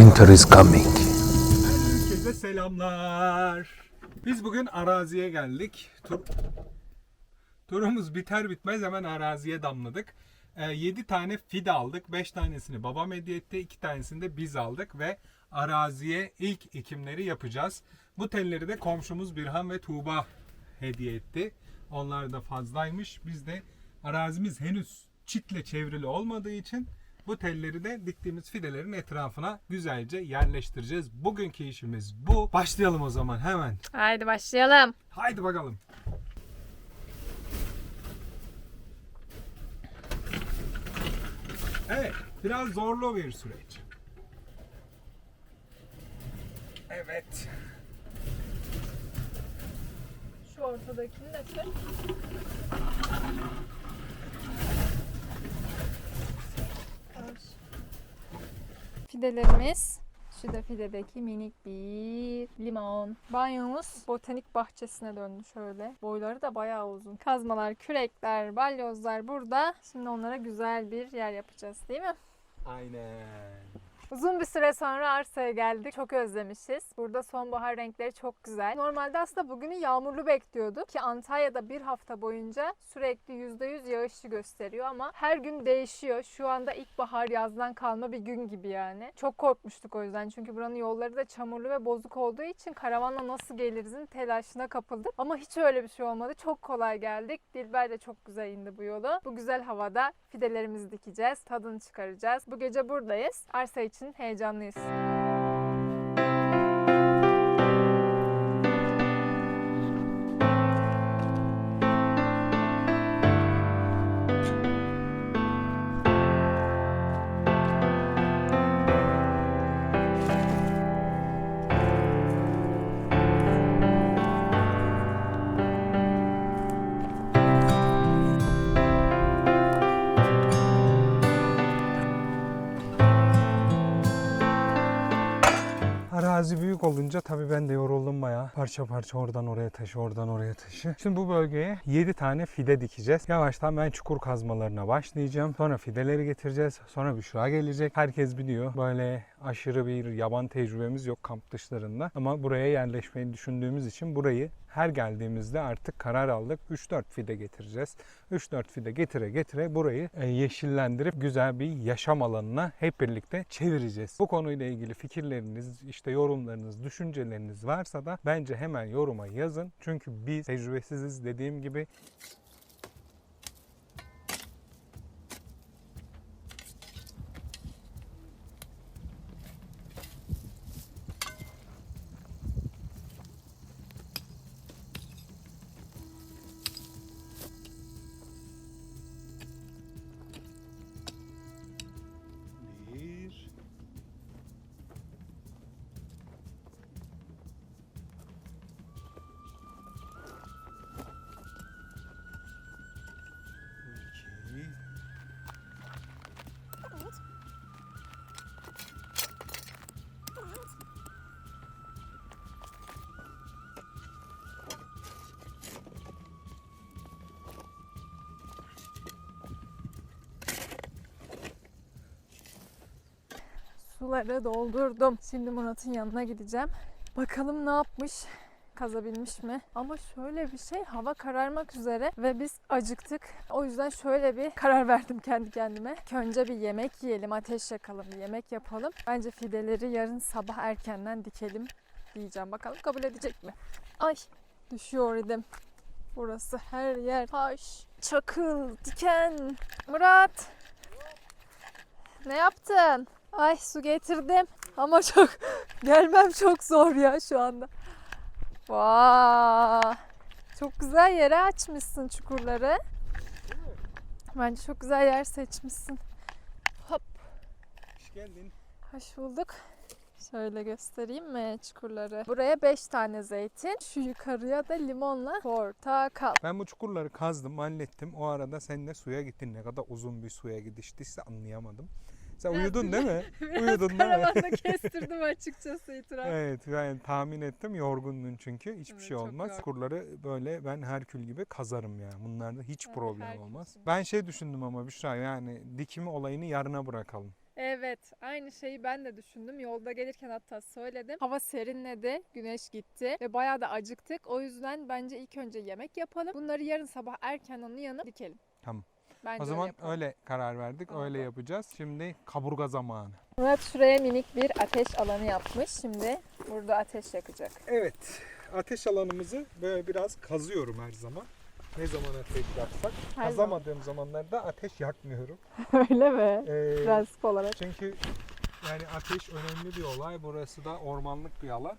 Winter is coming. Herkese selamlar. Biz bugün araziye geldik. Tur... Turumuz biter bitmez hemen araziye damladık. 7 tane fide aldık. 5 tanesini babam hediye etti. 2 tanesini de biz aldık ve araziye ilk ekimleri yapacağız. Bu telleri de komşumuz Birhan ve Tuğba hediye etti. Onlar da fazlaymış. Biz de arazimiz henüz çitle çevrili olmadığı için bu telleri de diktiğimiz fidelerin etrafına güzelce yerleştireceğiz. Bugünkü işimiz bu. Başlayalım o zaman hemen. Haydi başlayalım. Haydi bakalım. Evet, biraz zorlu bir süreç. Evet. Şu ortadakini de çek. Fidelerimiz. Şu da fidedeki minik bir limon. Banyomuz botanik bahçesine döndü şöyle. Boyları da bayağı uzun. Kazmalar, kürekler, balyozlar burada. Şimdi onlara güzel bir yer yapacağız değil mi? Aynen. Uzun bir süre sonra arsaya geldik. Çok özlemişiz. Burada sonbahar renkleri çok güzel. Normalde aslında bugünü yağmurlu bekliyorduk ki Antalya'da bir hafta boyunca sürekli %100 yağışlı gösteriyor ama her gün değişiyor. Şu anda ilkbahar yazdan kalma bir gün gibi yani. Çok korkmuştuk o yüzden çünkü buranın yolları da çamurlu ve bozuk olduğu için karavanla nasıl gelirizin telaşına kapıldık. Ama hiç öyle bir şey olmadı. Çok kolay geldik. Dilber de çok güzel indi bu yolu. Bu güzel havada fidelerimizi dikeceğiz. Tadını çıkaracağız. Bu gece buradayız. Arsa için heyecanlıyız. Büyük olunca tabii ben de yoruldum bayağı. Parça parça oradan oraya taşı, oradan oraya taşı. Şimdi bu bölgeye 7 tane fide dikeceğiz. Yavaştan ben çukur kazmalarına başlayacağım. Sonra fideleri getireceğiz. Sonra Büşra gelecek. Herkes biliyor böyle aşırı bir yaban tecrübemiz yok kamp dışlarında. Ama buraya yerleşmeyi düşündüğümüz için burayı her geldiğimizde artık karar aldık. 3-4 fide getireceğiz. 3-4 fide getire getire burayı e, yeşillendirip güzel bir yaşam alanına hep birlikte çevireceğiz. Bu konuyla ilgili fikirleriniz, işte yorumlarınız, düşünceleriniz varsa da bence hemen yoruma yazın. Çünkü biz tecrübesiziz dediğim gibi Suları doldurdum. Şimdi Murat'ın yanına gideceğim. Bakalım ne yapmış? kazabilmiş mi? Ama şöyle bir şey hava kararmak üzere ve biz acıktık. O yüzden şöyle bir karar verdim kendi kendime. Önce bir yemek yiyelim, ateş yakalım, yemek yapalım. Bence fideleri yarın sabah erkenden dikelim diyeceğim. Bakalım kabul edecek mi? Ay düşüyor idim. Burası her yer taş, çakıl, diken. Murat! Ne yaptın? Ay su getirdim ama çok gelmem çok zor ya şu anda. Vay! Çok güzel yere açmışsın çukurları. Bence çok güzel yer seçmişsin. Hop, Hoş geldin. hoş bulduk. Şöyle göstereyim mi çukurları? Buraya 5 tane zeytin, şu yukarıya da limonla portakal. Ben bu çukurları kazdım, hallettim. O arada sen de suya gittin. Ne kadar uzun bir suya gidiştiyse anlayamadım. Sen Biraz uyudun değil mi? Biraz Uyudun değil mi? karavanda kestirdim açıkçası itiraf. Evet yani tahmin ettim yorgundun çünkü hiçbir Evet, şey olmaz. yorgun. Kurları böyle ben Herkül gibi kazarım yani. Bunlarda hiç Evet, problem Herkül olmaz. gibi. Ben şey düşündüm ama Büşra yani dikimi olayını yarına bırakalım. Evet, aynı şeyi ben de düşündüm. Yolda gelirken hatta söyledim. Hava serinledi, güneş gitti ve bayağı da acıktık. O yüzden bence ilk önce yemek yapalım. Bunları yarın sabah erkenden uyanıp dikelim. Tamam. Bence O zaman yapalım. öyle karar verdik. Tamam. Öyle yapacağız. Şimdi kaburga zamanı. Murat şuraya minik bir ateş alanı yapmış. Şimdi burada ateş yakacak. Evet. Ateş alanımızı böyle biraz kazıyorum her zaman. Ne zaman ateş yaksak. Her Kazamadığım zamanlarda ateş yakmıyorum. Öyle mi? Ee, Prensip olarak. Çünkü yani ateş önemli bir olay. Burası da ormanlık bir alan.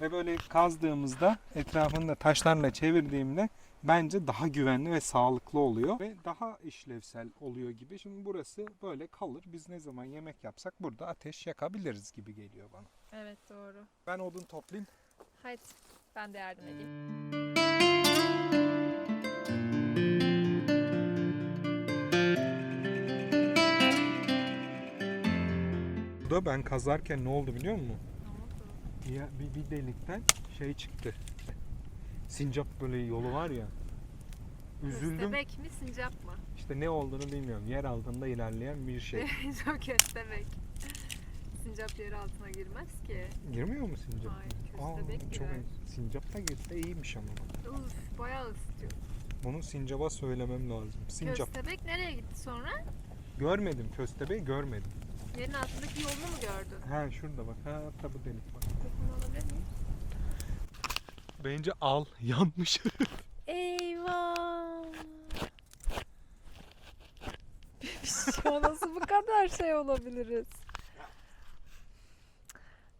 Ve böyle kazdığımızda etrafını da taşlarla çevirdiğimde bence daha güvenli ve sağlıklı oluyor. Ve daha işlevsel oluyor gibi. Şimdi burası böyle kalır. Biz ne zaman yemek yapsak burada ateş yakabiliriz gibi geliyor bana. Evet doğru. Ben odun toplayayım. Hadi ben de yardım edeyim. Burada ben kazarken ne oldu biliyor musun? Ya bir, bir delikten şey çıktı. Sincap böyle yolu var ya. Üzüldüm. Köstebek mi sincap mı? İşte ne olduğunu bilmiyorum. Yer altında ilerleyen bir şey. Çok köstebek. Sincap yer altına girmez ki. Girmiyor mu sincap? Hayır, köstebek çok girer. iyi. Sincap da girse iyiymiş ama. Uf bayağı ısıtıyor. Bunu sincaba söylemem lazım. Sincap. Köstebek nereye gitti sonra? Görmedim köstebeği görmedim. Yerin altındaki yolunu mu gördün? Ha şurada bak. Ha tabi delik bak. Dokun alabilir miyim? Bence al. Yanmış. Eyvah. Nasıl bu kadar şey olabiliriz?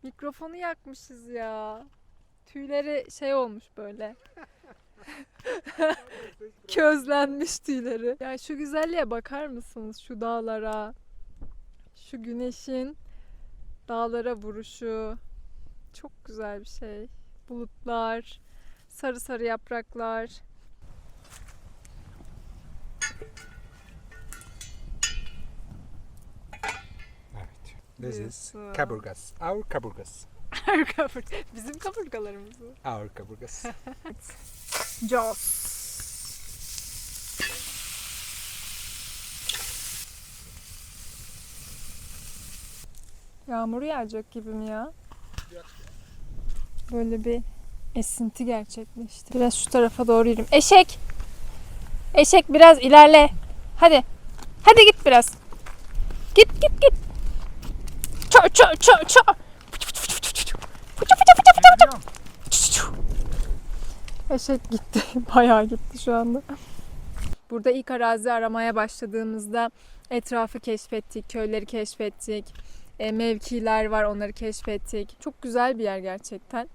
Mikrofonu yakmışız ya. Tüyleri şey olmuş böyle. Közlenmiş tüyleri. Ya şu güzelliğe bakar mısınız? Şu dağlara. Şu güneşin dağlara vuruşu. Çok güzel bir şey. Bulutlar sarı sarı yapraklar. evet. This is Diyorsun. kaburgas. Our kaburgas. Bizim kaburgalarımız mı? Our kaburgas. Jaws. Yağmur yağacak gibi mi ya? Böyle bir esinti gerçekleşti. Biraz şu tarafa doğru yürüyeyim. Eşek! Eşek biraz ilerle. Hadi. Hadi git biraz. Git git git. Ço ço ço ço. Eşek gitti. Bayağı gitti şu anda. Burada ilk arazi aramaya başladığımızda etrafı keşfettik, köyleri keşfettik. E, mevkiler var onları keşfettik. Çok güzel bir yer gerçekten.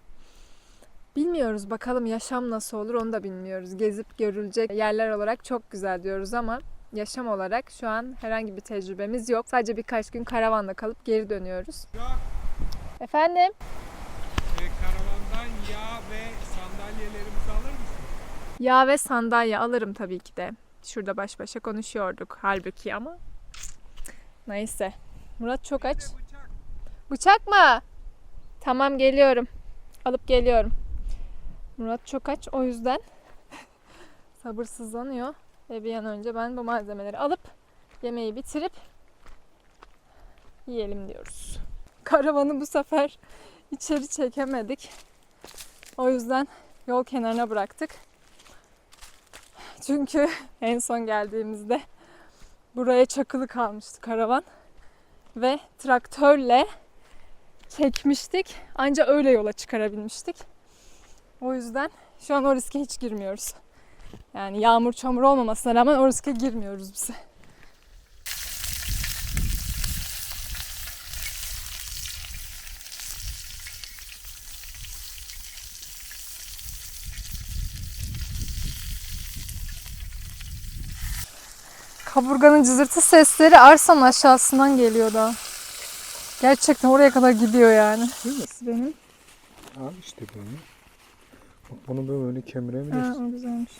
Bilmiyoruz bakalım yaşam nasıl olur onu da bilmiyoruz. Gezip görülecek yerler olarak çok güzel diyoruz ama yaşam olarak şu an herhangi bir tecrübemiz yok. Sadece birkaç gün karavanla kalıp geri dönüyoruz. Efendim? E, karavandan yağ ve sandalyelerimizi alır mısın? Yağ ve sandalye alırım tabii ki de. Şurada baş başa konuşuyorduk halbuki ama. Neyse. Murat çok aç. Bıçak. Bıçak mı? Tamam geliyorum. Alıp geliyorum. Murat çok aç o yüzden sabırsızlanıyor. Ve bir an önce ben bu malzemeleri alıp yemeği bitirip yiyelim diyoruz. Karavanı bu sefer içeri çekemedik. O yüzden yol kenarına bıraktık. Çünkü en son geldiğimizde buraya çakılı kalmıştı karavan ve traktörle çekmiştik. Ancak öyle yola çıkarabilmiştik. O yüzden şu an o riske hiç girmiyoruz. Yani yağmur çamur olmamasına rağmen o riske girmiyoruz biz. Kaburganın cızırtı sesleri arsanın aşağısından geliyor da. Gerçekten oraya kadar gidiyor yani. Değil mi? Benim. Al işte böyle. Bunu böyle Ha, kemirebilirsin. o güzelmiş.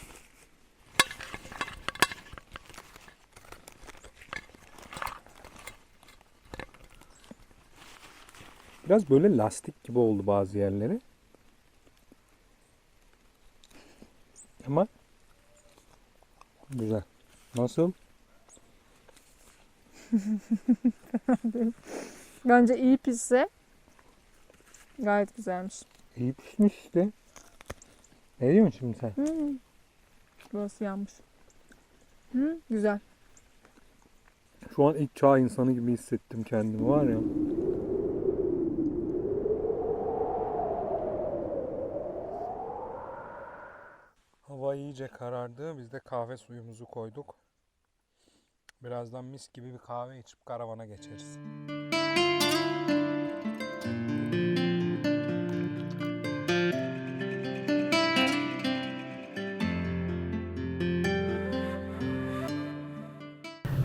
Biraz böyle lastik gibi oldu bazı yerleri. Ama güzel. Nasıl? Bence iyi pişse gayet güzelmiş. İyi pişmiş işte. Ne diyorsun şimdi sen? Hmm. Burası yanmış. Hı, güzel. Şu an ilk çağ insanı gibi hissettim kendimi var ya. Hava iyice karardı. Biz de kahve suyumuzu koyduk. Birazdan mis gibi bir kahve içip karavana geçeriz.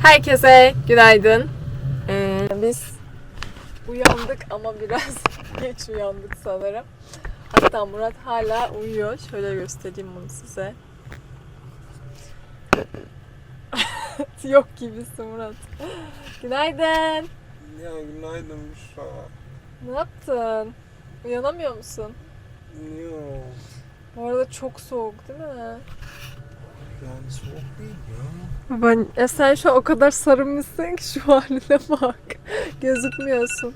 Herkese günaydın. Ee, biz uyandık ama biraz geç uyandık sanırım. Hatta Murat hala uyuyor. Şöyle göstereyim bunu size. Yok gibisin Murat. Günaydın. Ya günaydın Büşra. Ne yaptın? Uyanamıyor musun? Yok. Bu arada çok soğuk değil mi? Yani soğuk değil ya. Ben ya sen şu an o kadar sarılmışsın ki şu haline bak. Gözükmüyorsun.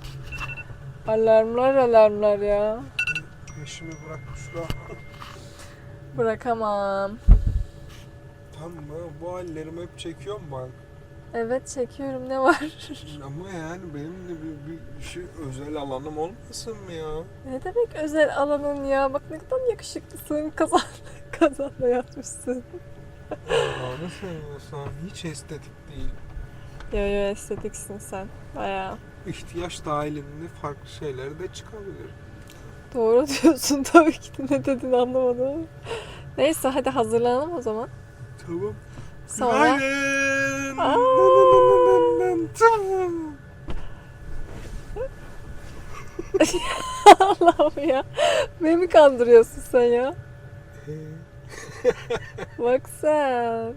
Alarmlar alarmlar ya. Peşimi bırak Büşra. Bırakamam. Tamam bu hallerimi hep çekiyorum bak. Evet çekiyorum ne var? Ama yani benim de bir, bir, bir şey özel alanım olmasın mı ya? ne demek özel alanın ya? Bak ne kadar yakışıklısın. Kazan, kazanla yatmışsın. Allah'ını seviyorsan hiç estetik değil. Yo yo estetiksin sen. Bayağı. İhtiyaç dahilinde farklı şeyler de çıkabilir. Doğru diyorsun tabii ki ne dedin anlamadım. Neyse hadi hazırlanalım o zaman. Tamam. Sonra Günaydın. Aa. Tamam. Allah'ım ya. Beni mi kandırıyorsun sen ya? Bak sen.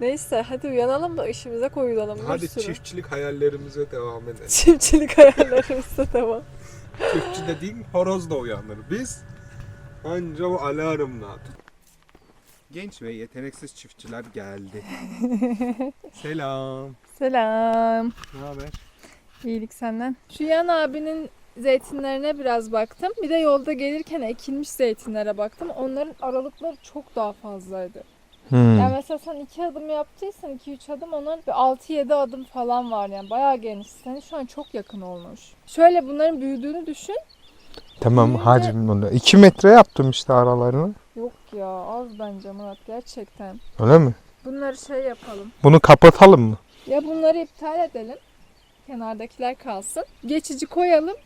Neyse hadi uyanalım da işimize koyulalım. Hadi sürü. çiftçilik hayallerimize devam edelim. Çiftçilik hayallerimize devam. Çiftçi dediğin horoz da uyanır. Biz anca o alarmla. Genç ve yeteneksiz çiftçiler geldi. Selam. Selam. Ne haber? İyilik senden. Şu yan abinin zeytinlerine biraz baktım. Bir de yolda gelirken ekilmiş zeytinlere baktım. Onların aralıkları çok daha fazlaydı. Hmm. Yani mesela sen iki adım yaptıysan, iki üç adım onun bir 6-7 adım falan var yani. Bayağı geniş. Senin şu an çok yakın olmuş. Şöyle bunların büyüdüğünü düşün. Tamam Büyüyünce- hacim onu. 2 metre yaptım işte aralarını. Yok ya az bence Murat gerçekten. Öyle mi? Bunları şey yapalım. Bunu kapatalım mı? Ya bunları iptal edelim. Kenardakiler kalsın. Geçici koyalım.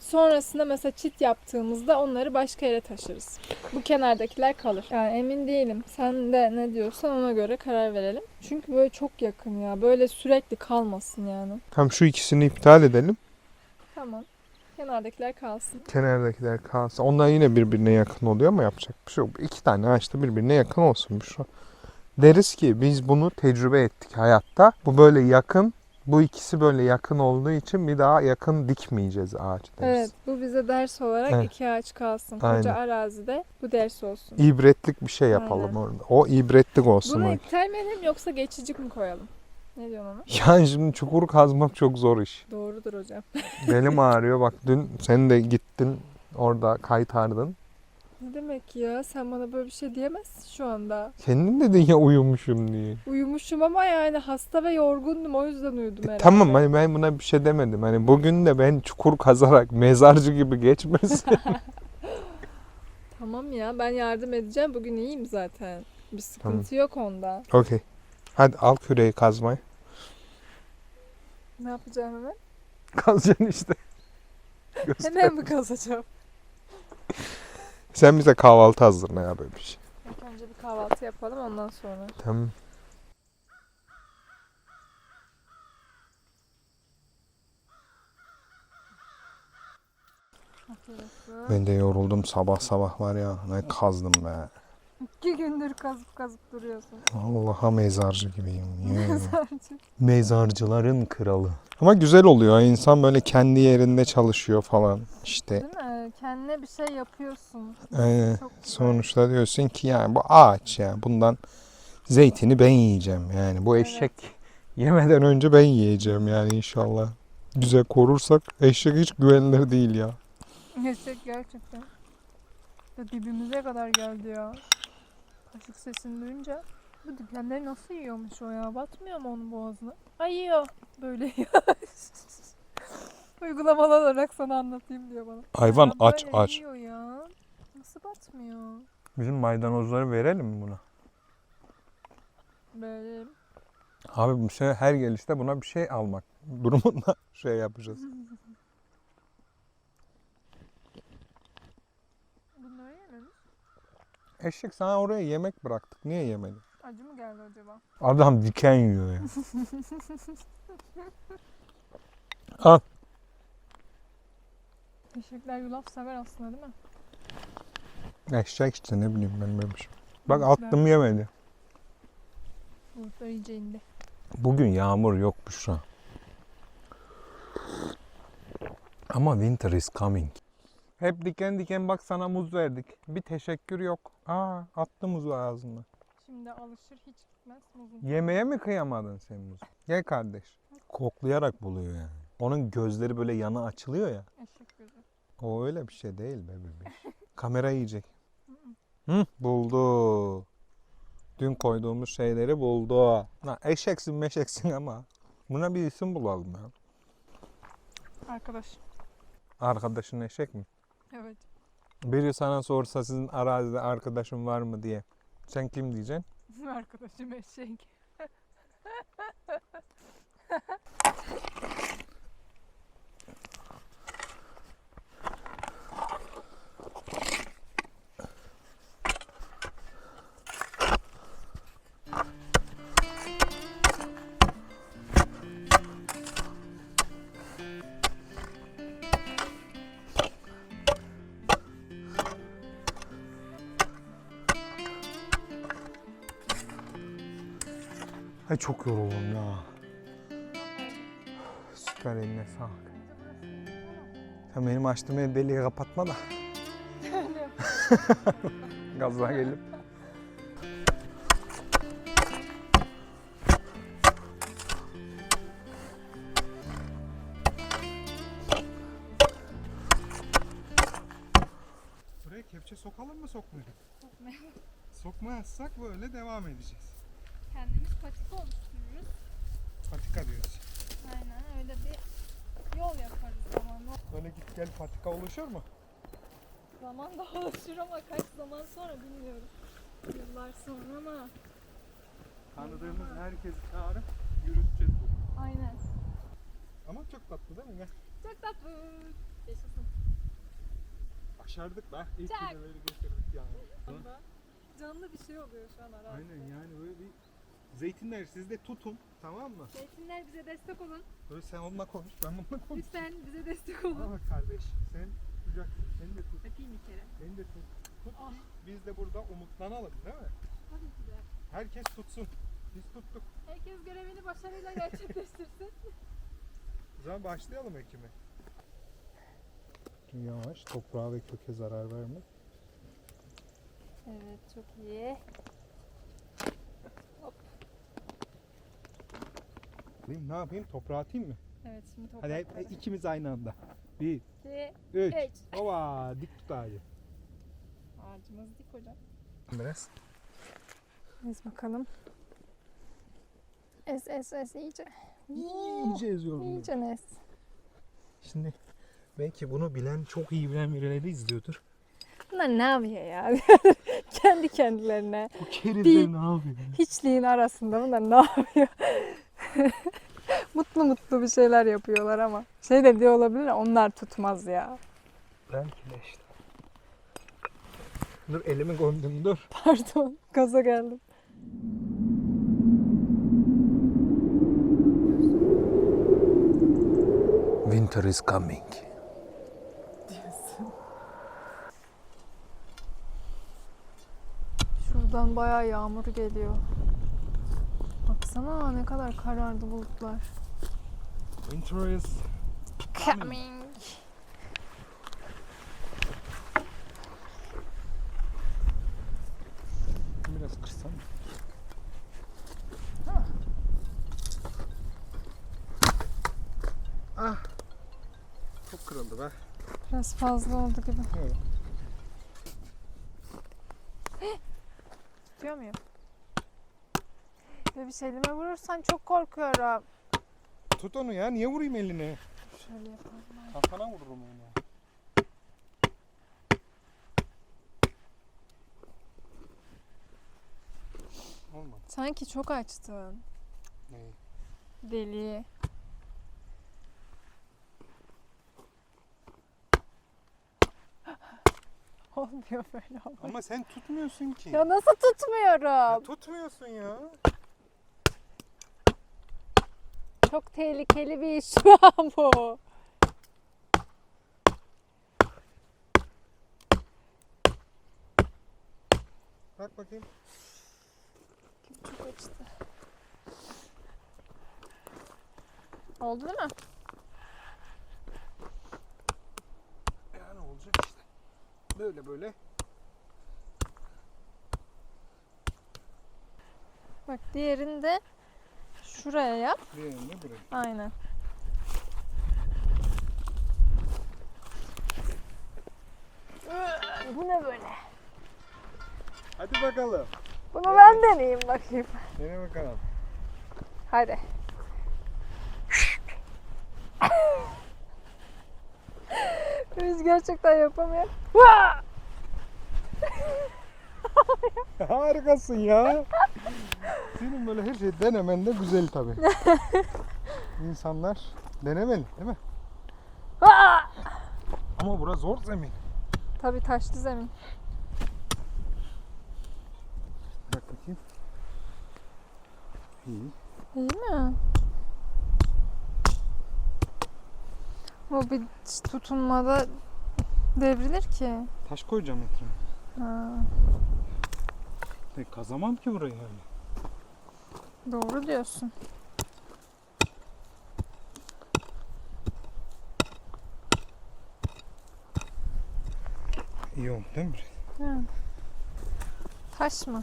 Sonrasında mesela çit yaptığımızda onları başka yere taşırız. Bu kenardakiler kalır. Yani emin değilim. Sen de ne diyorsan ona göre karar verelim. Çünkü böyle çok yakın ya. Böyle sürekli kalmasın yani. Tamam şu ikisini iptal edelim. Tamam. Kenardakiler kalsın. Kenardakiler kalsın. Onlar yine birbirine yakın oluyor ama yapacak bir şey yok. İki tane ağaç da birbirine yakın olsun şu an. Deriz ki biz bunu tecrübe ettik hayatta. Bu böyle yakın. Bu ikisi böyle yakın olduğu için bir daha yakın dikmeyeceğiz ağaç deriz. Evet bu bize ders olarak Evet. iki ağaç kalsın. Aynen. Koca arazide bu ders olsun. İbretlik bir şey yapalım Aynen. orada. O ibretlik olsun. Bunu iptal mi edelim yoksa geçicik mi koyalım? Ne diyorsun ona? Yani şimdi çukur kazmak çok zor iş. Doğrudur hocam. Belim ağrıyor. Bak dün sen de gittin orada kaytardın. Ne demek ya? Sen bana böyle bir şey diyemezsin şu anda. Kendin dedin ya uyumuşum diye. Uyumuşum ama yani hasta ve yorgundum o yüzden uyudum E, herhalde. tamam hani ben buna bir şey demedim. Hani bugün de ben çukur kazarak mezarcı gibi geçmesin. Tamam ya ben yardım edeceğim. Bugün iyiyim zaten. Bir sıkıntı yok onda. Okey. Hadi al küreği kazmayı. Ne yapacağım hemen? Kazacaksın işte. Hemen mi kazacağım? Sen bize kahvaltı hazırla ya böyle bir şey. İlk önce bir kahvaltı yapalım ondan sonra. Tamam. Ben de yoruldum sabah sabah var ya. Ne kazdım be. İki gündür kazıp kazıp duruyorsun. Allah'a mezarcı gibiyim. Mezarcı. Mezarcıların kralı. Ama güzel oluyor. İnsan böyle kendi yerinde çalışıyor falan. İşte Değil mi? Kendine bir şey yapıyorsun. Çok güzel. sonuçta diyorsun ki yani bu ağaç ya. Bundan zeytini ben yiyeceğim. Yani bu Evet. eşek Yemeden önce ben yiyeceğim yani inşallah. Güzel korursak eşek hiç güvenilir değil ya. Eşek gerçekten. Ya dibimize kadar geldi ya. Kaşık sesini duyunca. Bu dikenleri nasıl yiyormuş o ya? Batmıyor mu onun boğazına? Ay yiyor. Böyle yiyor. Uygulamalı olarak sana anlatayım diyor bana. Hayvan Ya aç böyle aç. yiyor ya. Nasıl batmıyor? Bizim maydanozları verelim mi buna? Böyle Abi bu şey her gelişte buna bir şey almak durumunda şey yapacağız. bunları yememiş. Eşek sana oraya yemek bıraktık. Niye yemedin? Acı mı geldi acaba? Adam diken yiyor ya. Al. Eşekler yulaf sever aslında değil mi? Eşek işte ne bileyim ben böyle bir şey. Bak attım yemedi. Bulutlar iyice indi. Bugün yağmur yokmuş an. Ama winter is coming. Hep diken diken bak sana muz verdik. Bir teşekkür yok. Aa attı muzu ağzına. Şimdi alışır hiç gitmez muzun. Yemeğe mi kıyamadın sen muzu? Gel kardeş. Koklayarak buluyor yani. Onun gözleri böyle yana açılıyor ya. Eşek gözü. O öyle bir şey değil be bebeğim. Kamera yiyecek. Hı, buldu. Dün koyduğumuz şeyleri buldu. Ha, eşeksin meşeksin ama buna bir isim bulalım ya. Arkadaş. Arkadaşın eşek mi? Evet. Biri sana sorsa sizin arazide arkadaşın var mı diye. Sen kim diyeceksin? Arkadaşım eşek. Ay çok yoruldum ya. Süper eline sağlık. Sen benim açtığım el deliği kapatma da. Gazla gelip. Buraya kepçe sokalım mı sokmayalım? Sokmayalım. Sokmazsak böyle devam edeceğiz. Kendimiz patika oluştururuz. Patika diyoruz. Aynen öyle bir yol yaparız zamanla. Böyle git gel patika oluşur mu? Zaman da oluşur ama kaç zaman sonra bilmiyorum. Yıllar sonra ama Tanıdığımız herkesi çağırıp yürüteceğiz bu. aynen. Ama çok tatlı değil mi? Gel. Çok tatlı. Yaşasın. Başardık be. İlk Çak. videoları getirdik yani. Canlı bir şey oluyor şu an arazide. Aynen yani böyle bir zeytinler siz de tutun tamam mı? Zeytinler bize destek olun. Böyle sen onunla konuş ben onunla konuş. Lütfen bize destek olun. bak kardeş sen tutacaksın. Seni de tut. Öpeyim bir kere. Beni de tut. Tut Ah. ki biz de burada umutlanalım değil mi? Tabii ki de. Herkes tutsun. Biz tuttuk. Herkes görevini başarıyla gerçekleştirsin. O zaman başlayalım ekime. Yavaş toprağa ve köke zarar verme. evet çok iyi. Ne yapayım toprağa atayım mı? Evet şimdi Hadi hep, ikimiz aynı anda. Bir, İki, üç. üç. Ova dik tut ağacı. Ağacımız dik hocam. Biraz. Ez bakalım. Ez ez ez iyice. İyice eziyorum. bunu. İyice ez. Şimdi belki bunu bilen, çok iyi bilen birileri izliyordur. Bunlar ne yapıyor ya? Kendi kendilerine. Bu kerizler Bir- ne yapıyor? Hiçliğin arasında bunlar ne yapıyor? mutlu mutlu bir şeyler yapıyorlar ama. Şey de diyor olabilir onlar tutmaz ya. Belki de işte. Dur elimi gömdüm dur. Pardon gaza geldim. Winter is coming. Şuradan bayağı yağmur geliyor baksana ne kadar karardı bulutlar. Winter is coming. Biraz kırsam mı? Ah. Çok kırıldı be. Biraz fazla oldu gibi. Evet. Diyor muyum? Bir şey elime vurursan çok korkuyorum. Tut onu ya. Niye vurayım eline? Şöyle yapalım. Kafana vururum onu. Olmadı. Sanki çok açtın. Neyi? Deliği. Olmuyor böyle. Ama sen tutmuyorsun ki. Ya nasıl Ya tutmuyorum? tutmuyorsun ya. Çok tehlikeli bir iş şu an bu. Bak bakayım. Çok açtı. Oldu değil mi? Yani olacak işte. Böyle böyle. Bak diğerini de şuraya yap. Diğerini buraya. Aynen. Bu ne böyle? Hadi bakalım. Bunu ben deneyeyim bakayım. Dene bakalım. Hadi. Biz gerçekten yapamıyor. Harikasın ya. Senin böyle her şey denemen de güzel tabii. İnsanlar denemeli değil mi? Vaa! Ama burası zor zemin. Tabii taşlı zemin. Bak bakayım. İyi. İyi mi? O bir tutunmada devrilir ki. Taş koyacağım etrafına. Ha, E, kazamam ki burayı öyle. Doğru diyorsun. İyi oldu değil mi? Yani. Taş mı?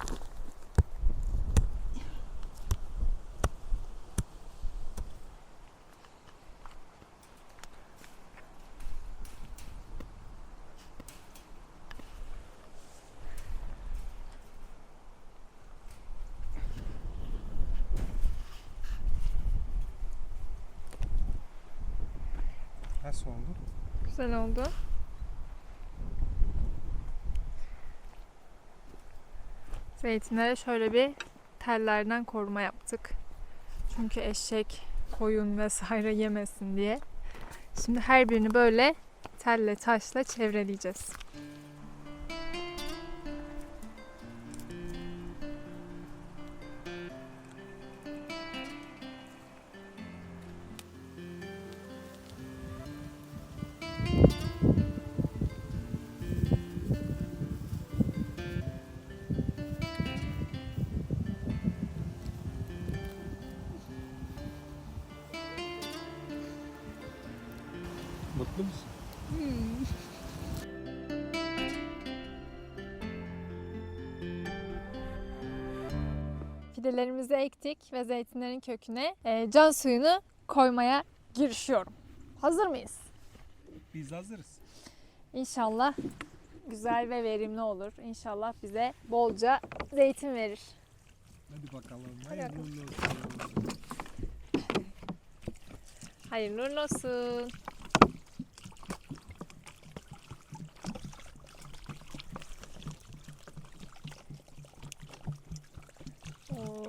Nasıl oldu? Güzel oldu. Zeytinlere şöyle bir tellerden koruma yaptık. Çünkü eşek, koyun vesaire yemesin diye. Şimdi her birini böyle telle taşla çevreleyeceğiz. Fidelerimizi ektik ve zeytinlerin köküne e, can suyunu koymaya girişiyorum. Hazır mıyız? Biz hazırız. İnşallah güzel ve verimli olur. İnşallah bize bolca zeytin verir. Hadi bakalım. Hayırlı olsun. Hayırlı olsun.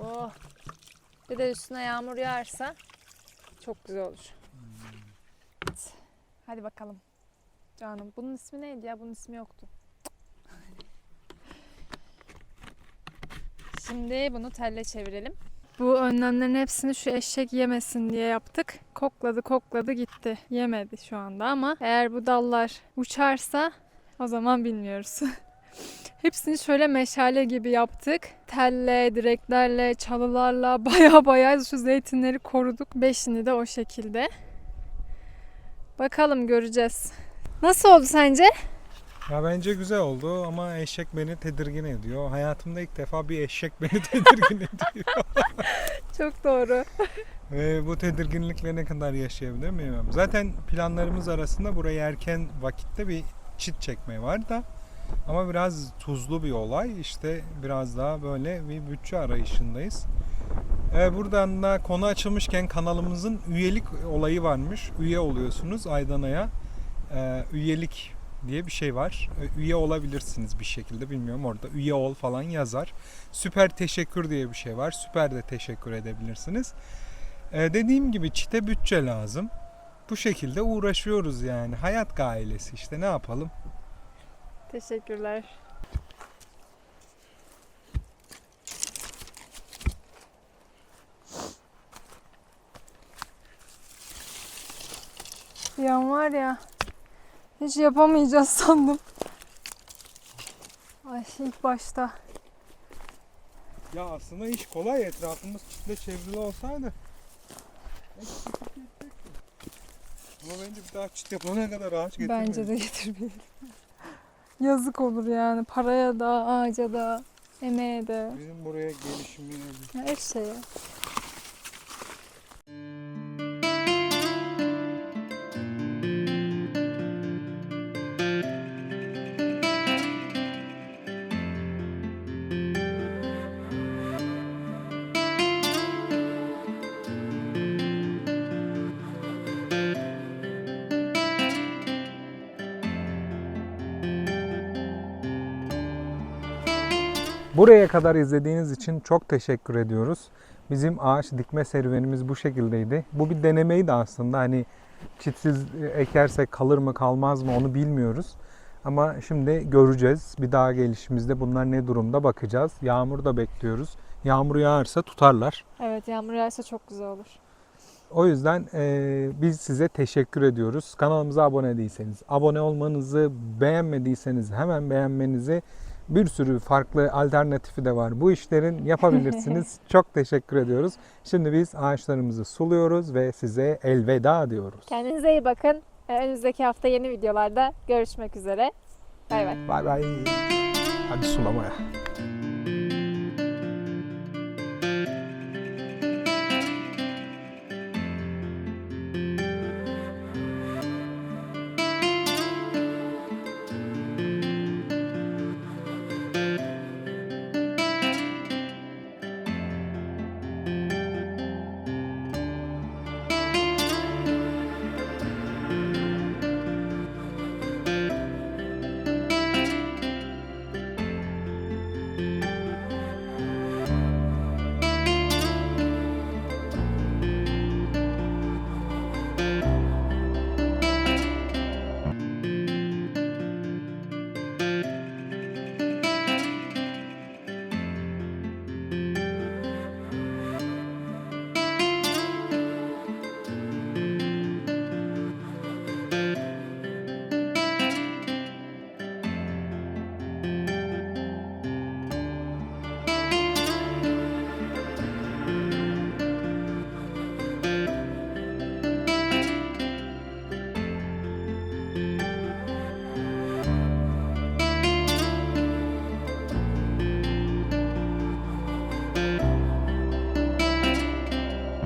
Oo. Bir de üstüne yağmur yağarsa çok güzel olur. Evet. Hadi bakalım. Canım bunun ismi neydi ya? Bunun ismi yoktu. Şimdi bunu telle çevirelim. Bu önlemlerin hepsini şu eşek yemesin diye yaptık. Kokladı kokladı gitti. Yemedi şu anda ama eğer bu dallar uçarsa o zaman bilmiyoruz. Hepsini şöyle meşale gibi yaptık. Telle, direklerle, çalılarla baya baya şu zeytinleri koruduk. Beşini de o şekilde. Bakalım göreceğiz. Nasıl oldu sence? Ya bence güzel oldu ama eşek beni tedirgin ediyor. Hayatımda ilk defa bir eşek beni tedirgin ediyor. Çok doğru. Ve bu tedirginlikle ne kadar yaşayabilir bilmiyorum. Zaten planlarımız arasında buraya erken vakitte bir çit çekme var da ama biraz tuzlu bir olay. İşte biraz daha böyle bir bütçe arayışındayız. Ee, buradan da konu açılmışken kanalımızın üyelik olayı varmış. Üye oluyorsunuz Aydana'ya. Ee, üyelik diye bir şey var. Ee, Üye olabilirsiniz bir şekilde bilmiyorum orada üye ol falan yazar. Süper teşekkür diye bir şey var. Süper de teşekkür edebilirsiniz. Ee, dediğim gibi çite bütçe lazım. Bu şekilde uğraşıyoruz yani. Hayat gailesi işte ne yapalım. Teşekkürler. Bir an var ya hiç yapamayacağız sandım. Ay ilk başta. Ya aslında iş kolay. Etrafımız çitle çevrili olsaydı. Ama bence bir daha çit yapana kadar ağaç getirmeyiz. Bence de getirmeyelim. Yazık olur yani paraya da ağaca da emeğe de Bizim buraya gelişimine her şeye. Buraya kadar izlediğiniz için çok teşekkür ediyoruz. Bizim ağaç dikme serüvenimiz bu şekildeydi. Bu bir denemeydi aslında. Hani çitsiz ekersek kalır mı kalmaz mı onu bilmiyoruz. Ama şimdi göreceğiz. Bir daha gelişimizde bunlar ne durumda bakacağız. Yağmur da bekliyoruz. Yağmur yağarsa tutarlar. Evet yağmur yağarsa çok güzel olur. O yüzden eee, biz size teşekkür ediyoruz. Kanalımıza abone değilseniz, abone olmanızı, beğenmediyseniz hemen beğenmenizi, bir sürü farklı alternatifi de var. Bu işlerin yapabilirsiniz. Çok teşekkür ediyoruz. Şimdi biz ağaçlarımızı suluyoruz ve size elveda diyoruz. Kendinize iyi bakın. Ee, Önümüzdeki hafta yeni videolarda görüşmek üzere. Bay bay. Bay bay. Hadi sulamaya.